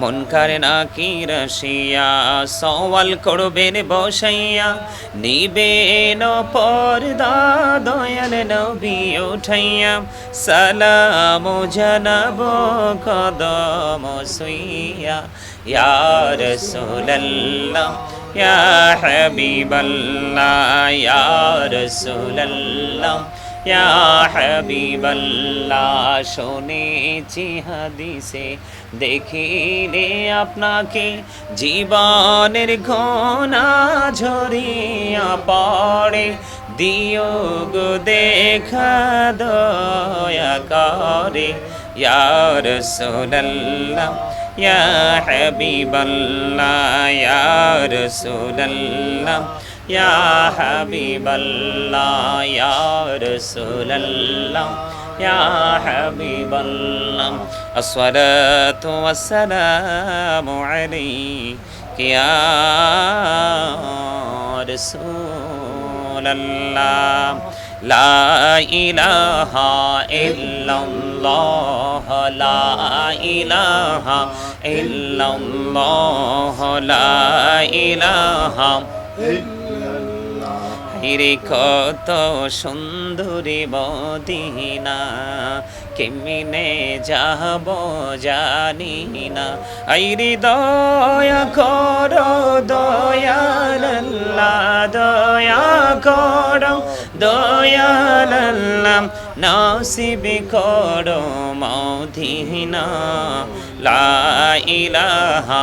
মন করে না কি রসিয়া, সওয়াল করবেন বসাইয়া, নিবেন পর্দা দয়াল নবী উঠাইয়া, সালাম জানাব কদম সুইয়া, ইয়া রাসূলুল্লাহ, ইয়া হাবিবাল্লাহ, ইয়া রাসূলুল্লাহ ইয়া হাবিবাল্লাহ, শুনেছি হাদিসে, দেখিলে আপনাকে জীবনের ঘনা ঝরিয়া পড়ে। দিও গো দেখা দয়া করে। ইয়া রাসূলুল্লাহ, ইয়া হাবিবাল্লাহ ইয়া রাসূলুল্লাহ ইয়া হাবিবাল্লাহ ইয়া রাসূলুল্লাহ ইয়া হাবিবাল্লাহ আসসালাতু ওয়াসসালামু আলাইকা ইয়া রাসূলুল্লাহ লা ইলাহা ইল্লাল্লাহ লা ইলাহা ইল্লাল্লাহ লা ইলাহা হিরে কত সুন্দরী বদিনা কেমিনে যাব জানি না। আইরি দয়া কর দয়াল্লা দয়া কর দয়াল্লাম নসিব কর মদিনা। লা ইলাহা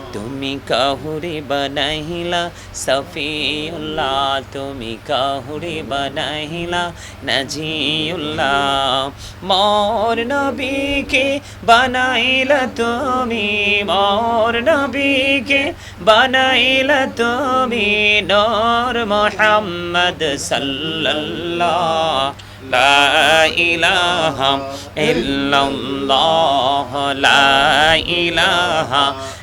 তুমি কাহুরে বানাইলা, সফিউল্লাহ তুমি কাহুরে বানাইলা, নাজিউল্লাহ, মোর নবীকে বানাইলা তুমি, মোর নবীকে বানাইলা তুমি, নূর মুহাম্মদ সাল্লাল্লাহ, লা ইলাহা ইল্লাল্লাহ, লা ইলাহা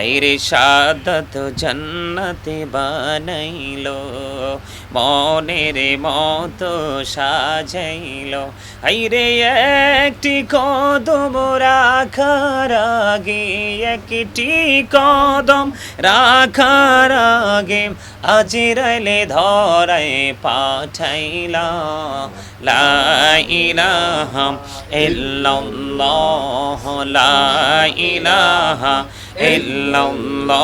হাইরে সাদত জন্নতে বানাইলো মনের মতো সাজাইলো। হাইরে একটি কদম রাখার আগে, একটি কদম রাখার আগে, আজিরাইলে ধরায় পাঠাইলা, লা ইলাহা ইল্লাল্লাহ, লা ইল্লাল্লাহ